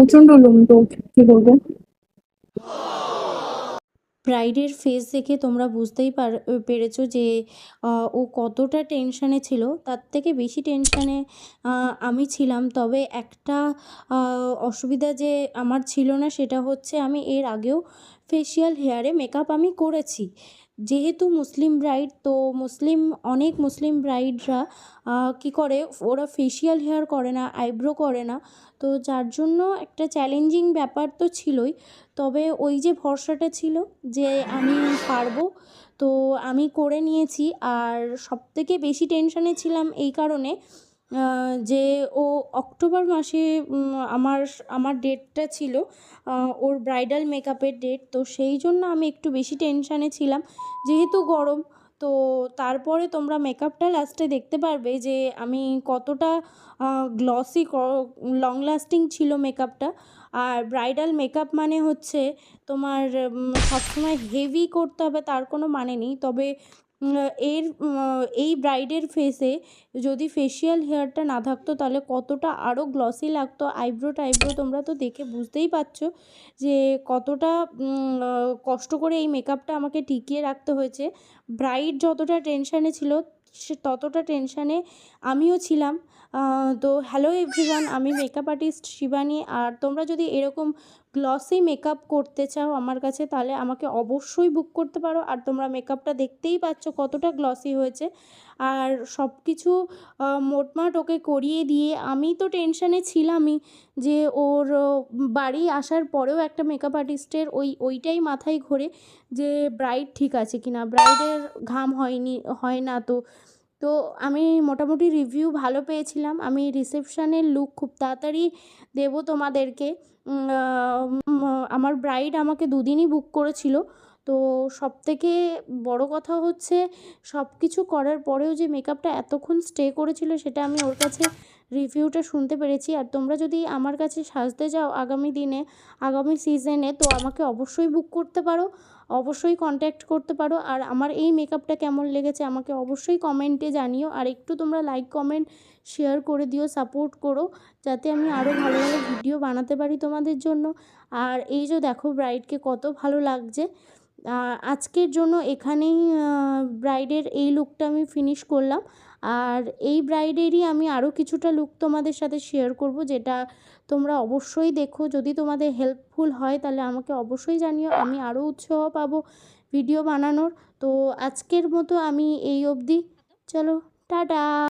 প্রচণ্ড লোম তো কি করব ব্রাইডের ফেস দেখে তোমরা বুঝতেই পার, পেরেছ যে ও কতটা টেনশানে ছিল। তার থেকে বেশি টেনশানে আমি ছিলাম। তবে একটা অসুবিধা যে আমার ছিল না সেটা হচ্ছে আমি এর আগেও ফেসিয়াল হেয়ারে মেকআপ আমি করেছি। যেহেতু মুসলিম ব্রাইড তো মুসলিম, অনেক মুসলিম ব্রাইডরা কী করে, ওরা ফেসিয়াল হেয়ার করে না আইব্রো করে না। তো যার জন্য একটা চ্যালেঞ্জিং ব্যাপার তো ছিলই। তবে ওই যে ভরসাটা ছিল যে আমি পারব, তো আমি করে নিয়েছি। আর সবথেকে বেশি টেনশানে ছিলাম এই কারণে যে ও অক্টোবর মাসে আমার আমার ডেটটা ছিল ওর ব্রাইডাল মেকআপের ডেট তো সেই জন্য আমি একটু বেশি টেনশানে ছিলাম। যেহেতু গরম, তো তারপরে তোমরা মেকআপটা লাস্টে দেখতে পারবে যে আমি কতটা গ্লসি লং লাস্টিং ছিল মেকআপটা আর ব্রাইডাল মেকআপ মানে হচ্ছে তোমার সবসময় হেভি করতে হবে, তার কোনো মানে নেই। তবে এর এই ব্রাইডের ফেসে যদি ফেশিয়াল হেয়ারটা না থাকতো তাহলে কতটা আরও গ্লসি লাগতো আইব্রো টাইব্রো তোমরা তো দেখে বুঝতেই পারছ যে কতটা কষ্ট করে এই মেকআপটা আমাকে টিকিয়ে রাখতে হয়েছে। ব্রাইড যতটা টেনশানে ছিল সে ততটা টেনশানে আমিও ছিলাম। তো হ্যালো এভরিওয়ান আমি মেকআপ আর্টিস্ট শিবানী। আর তোমরা যদি এরকম গ্লসি মেকআপ করতে চাও আমার কাছে, তাহলে আমাকে অবশ্যই বুক করতে পারো। আর তোমরা মেকআপটা দেখতেই পাচ্ছ কতটা গ্লসি হয়েছে। আর সব কিছু মোটমাট ওকে করিয়ে দিয়ে আমি তো টেনশানে ছিলামই। যে ওর বাড়ি আসার পরেও একটা মেকআপ আর্টিস্টের ওই, ওইটাই মাথায় ঘোরে যে ব্রাইড ঠিক আছে কিনা ব্রাইডের ঘাম হয়নি, হয় না তো। তো আমি মোটামুটি রিভিউ ভালো পেয়েছিলাম। আমি রিসেপশানের লুক খুব তাড়াতাড়ি দেবো তোমাদেরকে। আমার ব্রাইড আমাকে দুদিনই বুক করেছিল। তো সব থেকে বড় কথা হচ্ছে সব কিছু করার পরেও যে মেকআপটা এতক্ষণ স্টে করেছিল সেটা আমি ওর কাছে রিভিউটা শুনতে পেরেছি। আর তোমরা যদি আমার কাছে সাজতে যাও আগামী দিনে, আগামী সিজনে তো আমাকে অবশ্যই বুক করতে পারো, অবশ্যই কন্ট্যাক্ট করতে পারো। আর আমার এই মেকআপটা কেমন লেগেছে আমাকে অবশ্যই কমেন্টে জানিও। আর একটু তোমরা লাইক কমেন্ট শেয়ার করে দিও সাপোর্ট করো, যাতে আমি আরও ভালো ভালো ভিডিও বানাতে পারি তোমাদের জন্য। আর এই যে দেখো ব্রাইডকে কত ভালো লাগছে। আজকের জন্য এখানেই ব্রাইডের এই লুকটা আমি ফিনিশ করলাম। আর এই ব্রাইডেরই আমি আরও কিছুটা লুক তোমাদের সাথে শেয়ার করব, যেটা তোমরা অবশ্যই দেখো। যদি তোমাদের হেল্পফুল হয়, তাহলে আমাকে অবশ্যই জানিও। আমি আরও উৎসাহ পাবো ভিডিও বানানোর। তো আজকের মতো আমি এই অবধি। চলো, টাটা!